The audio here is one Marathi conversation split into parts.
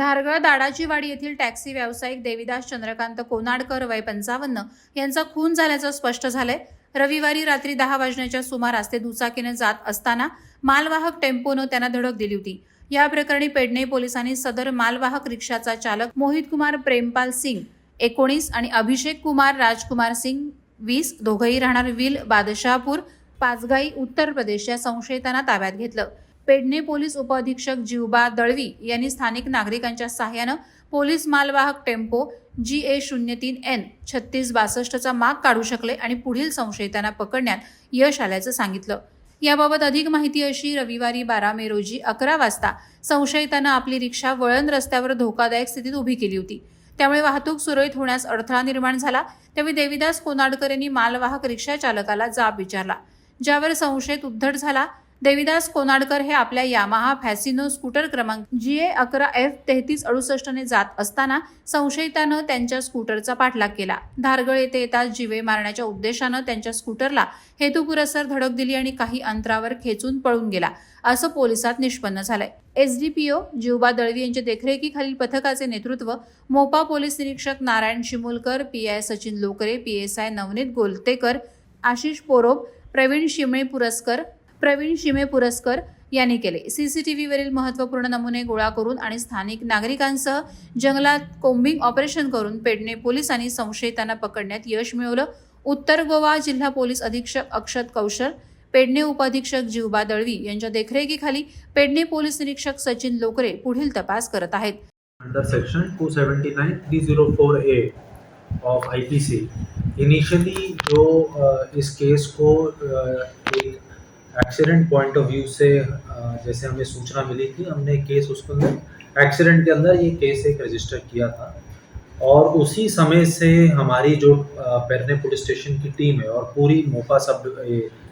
धारगळ दाडाजीवाडी येथील टॅक्सी व्यावसायिक देविदास चंद्रकांत कोनाडकर वय पंचावन्न यांचा खून झाल्याचं स्पष्ट झालंय. रविवारी रात्री दहा वाजण्याच्या सुमारास ते दुचाकीने जात असताना मालवाहक टेम्पोनं त्यांना धडक दिली होती. या प्रकरणी पेडणे पोलिसांनी सदर मालवाहक रिक्षाचा चालक मोहित कुमार प्रेमपाल सिंग एकोणीस आणि अभिषेक कुमार राजकुमार सिंग वीस दोघंही राहणार विल बादशाहपूर पाचगाई उत्तर प्रदेश या संशयितांना ताब्यात घेतलं. पेडणे पोलीस उपअधीक्षक जीवबा दळवी यांनी स्थानिक नागरिकांच्या सहाय्यानं पोलीस मालवाहक टेम्पो जी ए शून्य तीन एन छत्तीस बासष्टचा माग काढू शकले आणि पुढील संशयितांना पकडण्यात यश आल्याचं सांगितलं. याबाबत अधिक माहिती अशी रविवारी बारा मे रोजी अकरा वाजता संशयितांना आपली रिक्षा वळण रस्त्यावर धोकादायक स्थितीत उभी केली होती. त्यामुळे वाहतूक सुरळीत होण्यास अडथळा निर्माण झाला. त्यावेळी देविदास कोनाडकर यांनी मालवाहक रिक्षा चालकाला जाब विचारला ज्यावर संशयित उद्धट झाला. देविदास कोनाडकर हे आपल्या यामाहा फॅसिनो स्कूटर क्रमांक जी ए अकरा एफ तेहतीस अडुसष्टने जात असताना संशयितानं त्यांच्या स्कूटरचा पाठलाग केला. धारगळ येथे येताच जीवे मारण्याच्या उद्देशानं त्यांच्या स्कूटरला हेतुपुरस्सर धडक दिली आणि काही अंतरावर खेचून पळून गेला. असं पोलिसात निष्पन्न झालंय. एसडीपीओ जीवबा दळवी यांच्या देखरेखीखालील पथकाचे नेतृत्व मोपा पोलीस निरीक्षक Narayan Shimolkar PI Sachin Lokare P S I Navneet Goltekar Ashish Porob Pravin Shimle Puraskar Pravin Shime Puraskar यांनी केले. सीसीटीव्हीवरील महत्त्वपूर्ण नमुने गोळा करून आणि स्थानिक नागरिकांसह जंगलात कोंबिंग ऑपरेशन करून पेडणे पोलिसांनी संशयितांना पकडण्यात यश मिळवलं. उत्तर गोवा जिल्हा पोलीस अधीक्षक अक्षत कौशल पेडणे उपअधीक्षक जीवबा दळवी यांच्या देखरेखीखाली पेडणे पोलीस निरीक्षक सचिन लोकरे पुढील तपास करत आहेत. Under section 279 304A P C initially जो इस केस को एक एक्सीडेंट पॉइंट ऑफ़ व्यू से जैसे हमें सूचना मिली थी, हमने केस उसके अंदर एक्सीडेंट के अंदर ये केस एक रजिस्टर किया था। और उसी समय से हमारी जो पेरने पुलिस स्टेशन की टीम है और पूरी Mopa sub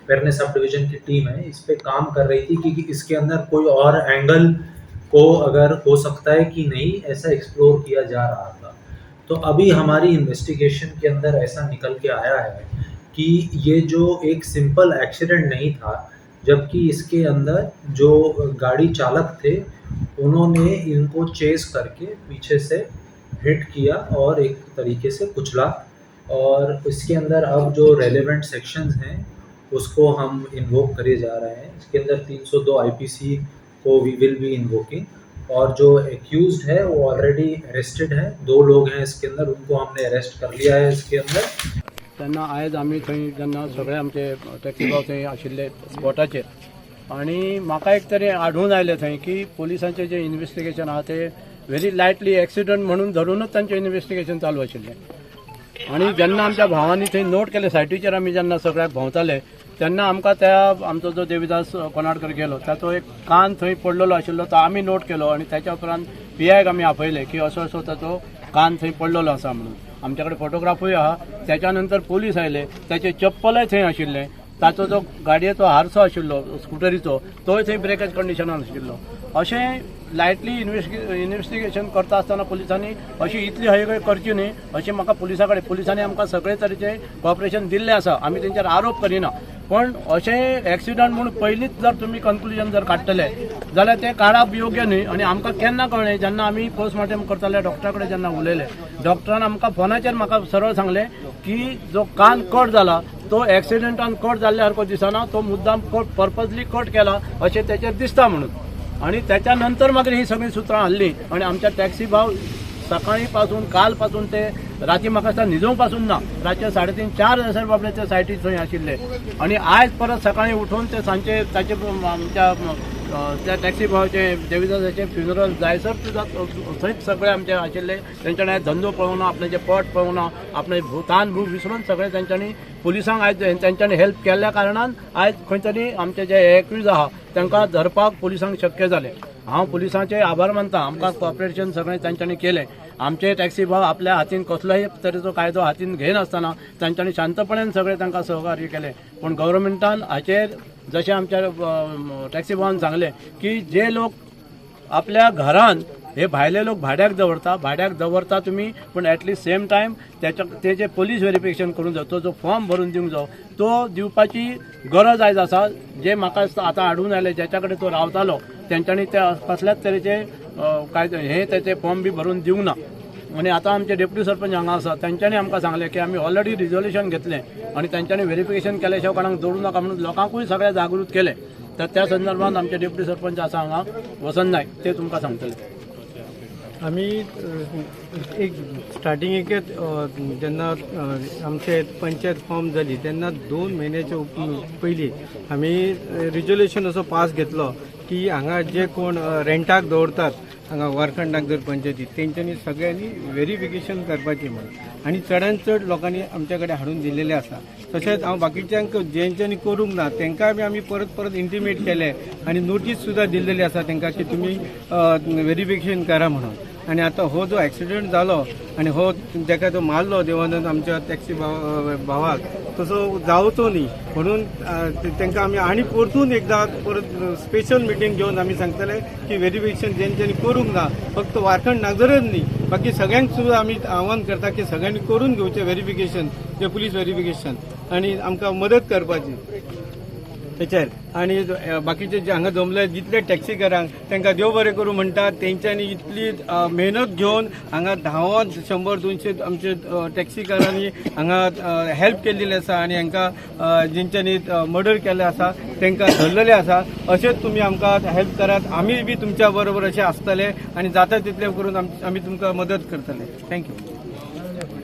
Perne sub division की टीम है, इस पर काम कर रही थी क्योंकि इसके अंदर कोई और एंगल को अगर हो सकता है कि नहीं, ऐसा एक्सप्लोर किया जा रहा था। तो अभी हमारी इन्वेस्टिगेशन के अंदर ऐसा निकल के आया है कि ये जो एक सिंपल एक्सीडेंट नहीं था, जबकि इसके अंदर जो गाड़ी चालक थे, उन्होंने इनको चेस करके पीछे से हिट किया और एक तरीके से कुचला। और इसके अंदर अब जो रेलेवेंट सेक्शंस हैं, उसको हम इन्वोक करे जा रहे हैं। इसके अंदर 302 आईपीसी को वी विल बी इन्वोकिंग और जो एक्यूज है, वो ऑलरेडी अरेस्टेड है। दो लोग हैं इसके अंदर, उनको हमने अरेस्ट कर लिया है इसके अंदर। तेन्ना आयज आमी थंय जेन्ना सगळे आमचे टॅक्सी थंय आशिल्ले स्पॉटाचेर. आनी म्हाका एक तरी आढळून आयलें थंय की पोलिसांचें जें इन्व्हेस्टिगेशन आहा तें व्हेरी लायटली एक्सिडंट म्हणून धरूनच तांचें इन्व्हेस्टिगेशन चालू आशिल्लें. आणि जेन्ना आमच्या भावांनी थंय नोट केले सायटीचेर आमी जेन्ना सगळ्याक भोंवताले तेन्ना आमकां त्या आमचो जो देविदास कोनाडकर गेलो ताचो एक कान थंय पडलेलो आशिल्लो तो आमी नोट केलो आणि त्याच्या उपरांत पी आयक आमी आपयले की असो असो ताचो कान थंय पडलेलो आसा म्हणून. आमच्याकडे फोटोग्राफूय आहा त्याच्या नंतर पोलीस आयले. त्याचे चप्पलय थंय आशिल्लें. ताचो जो गाडयेचो हारसो आशिल्लो स्कुटरीचो तोय थंय ब्रेकेज कंडिशनान आशिल्लो. अशें लायटली इन्व्हेस्टिगे इन्व्हेस्टिगेशन करता आसतना पुलिसांनी अशी इतली हयगय करची न्ही अशें म्हाका पुलिसा कडेन पुलिसांनी आमकां सगळे तरेचे कॉपरेशन दिल्लें आसा. आमी तेंचेर आरोप करिना. पण अशें एक्सिडंट म्हणून पयलींच जर तुमी कन्क्लुजन जर काडटले जाल्यार तें काडप योग्य न्ही आनी आमकां केन्ना कळ्ळें? जेन्ना आमी पोस्टमॉर्टम करताले डॉक्टरा कडेन जेन्ना उलयले. डॉक्टरान आमकां फोनाचेर म्हाका सरळ सांगलें की जो कान कट जाला तो एक्सिडेंटान कट जाल्ल्या सारको दिसना तो मुद्दाम कट पर्पजली कट केला अशें तेचेर दिसता म्हणून. आणि त्याच्यानंतर मागीर ही सगळीं सुत्रां हाडलीं आणि आमच्या टॅक्सी भाव सकाळी पासून काल पासून ते राती म्हाका दिसता न्हिजोवपासून ना रातचे साडेतीन चार हजार बाबडे ते सायटी थंय आशिल्ले. आणि आयज परत सकाळी उठून ते सांजचे ताचे आमच्या त्या टॅक्सी भावाचे देविदासाचे फ्युनरल जायसर सुद्धा थंयच सगळे आमचे आशिल्ले तेंच्यानी धंदो पळोवना आपले पट पळोवना आपले भूतान भू विसरून सगळे तेंच्यांनी पुलिसांक आयज तेंच्यांनी हेल्प केल्ल्या कारणान आयज खंय तरी आमचे जे एक्यूज आहा तांकां धरपाक पुलिसांक शक्य जालें. हांव पुलिसांचे आभार मानता. आमकां कॉपरेशन सगळें तांच्यांनी केलें. आमचे टॅक्सी भाव आपल्या हातीन कसलोय तरेचो कायदो हातीन घेनासतना तांच्यांनी शांतपणान सगळें तांकां सहकार्य केलें. पूण गव्हर्मेंटान हाचेर जशें आमच्या टॅक्सी भावान सांगलें की जे लोक आपल्या घरान हे भायले लोक भाड्याक दवरता भाड्याक दवरता तुमी पूण ॲटलिस्ट सेम टायम त्याच्या तेजे पोलीस व्हेरिफिकेशन करून जाय तो जो फॉर्म भरून दिवंक जाय तो दिवपाची गरज आयज आसा जे म्हाका आतां हाडून आयले ज्याच्या कडेन तो रावतालो तेंच्यांनी त्या कसल्याच तरेचे काय हे त्याचे फॉर्म बी भरून दिवंक ना. आणि आता आमचे डेप्युटी सरपंच हांगा आसा तेंच्यांनी आमकां सांगले की आमी ऑलरेडी रिझोल्युशन घेतलें आणि त्यांच्यानी व्हेरिफिकेशन केल्या शिवाय कोणाक दवरूं नाका म्हणून लोकांकूय सगळें जागृत केले. तर त्या संदर्भात आमचे डेप्युटी सरपंच आसा हांगा वसंत नायक ते तुमकां सांगतले. आमी एक स्टार्टिंगेक जेन्ना आमचे पंचायत फॉर्म जाली तेन्ना दोन म्हयन्याच्या पयलीं आमी रिजोल्युशन असो पास घेतलो. की हांगा जे कोण रेंटाक दवरतात हांगा वारखंडाक जर पंचायतीत तेंच्यांनी सगळ्यांनी व्हेरिफिकेशन करपाचें म्हणून. आनी चडांत चड लोकांनी आमच्या कडेन हाडून दिलेले आसा तशेंच हांव बाकीच्यांक जेंच्यांनी करूंक ना तेंकां बी आमी परत परत इंटिमेट केले आनी नोटीस सुद्दां दिल्लेली आसा तेंकां की तुमी व्हेरिफिकेशन करा म्हणून. आणि आता हो जो ॲक्सिडेंट जालो आणि हो तेका तो मारलो देवानंद आमच्या टॅक्सी भाव भावाक तसो जावचो न्ही म्हणून अ, तेंकां आमी आनी परतून एकदा परत स्पेशल मिटींग घेवन आमी सांगतले की व्हेरिफिकेशन जेंच्यांनी करूंक ना फक्त वारखंड नागरच न्ही बाकी सगळ्यांक सुद्दां आमी आव्हान करता की सगळ्यांनी करून घेवचें व्हेरिफिकेशन जे पुलीस व्हेरिफिकेशन आणि आमकां मदत करपाची. तेचेर आणि बाकीचे जे हांगा जमले जितले टॅक्सीकारांक तांकां देव बरें करूं म्हणटात तेंच्यांनी इतली मेहनत घेवन हांगा धांवोन शंबर दोनशे आमचे टॅक्सीकारांनी हांगा हेल्प केल्लेली आसा आनी हांकां जेंच्यांनी मर्डर केल्ले आसा तांकां धरलेले आसा. अशेंच तुमी आमकां हेल्प करात. आमी बी तुमच्या बरोबर अशें आसतले आनी जाता तितले करून आम- आमी तुमकां मदत करतले. थँक्यू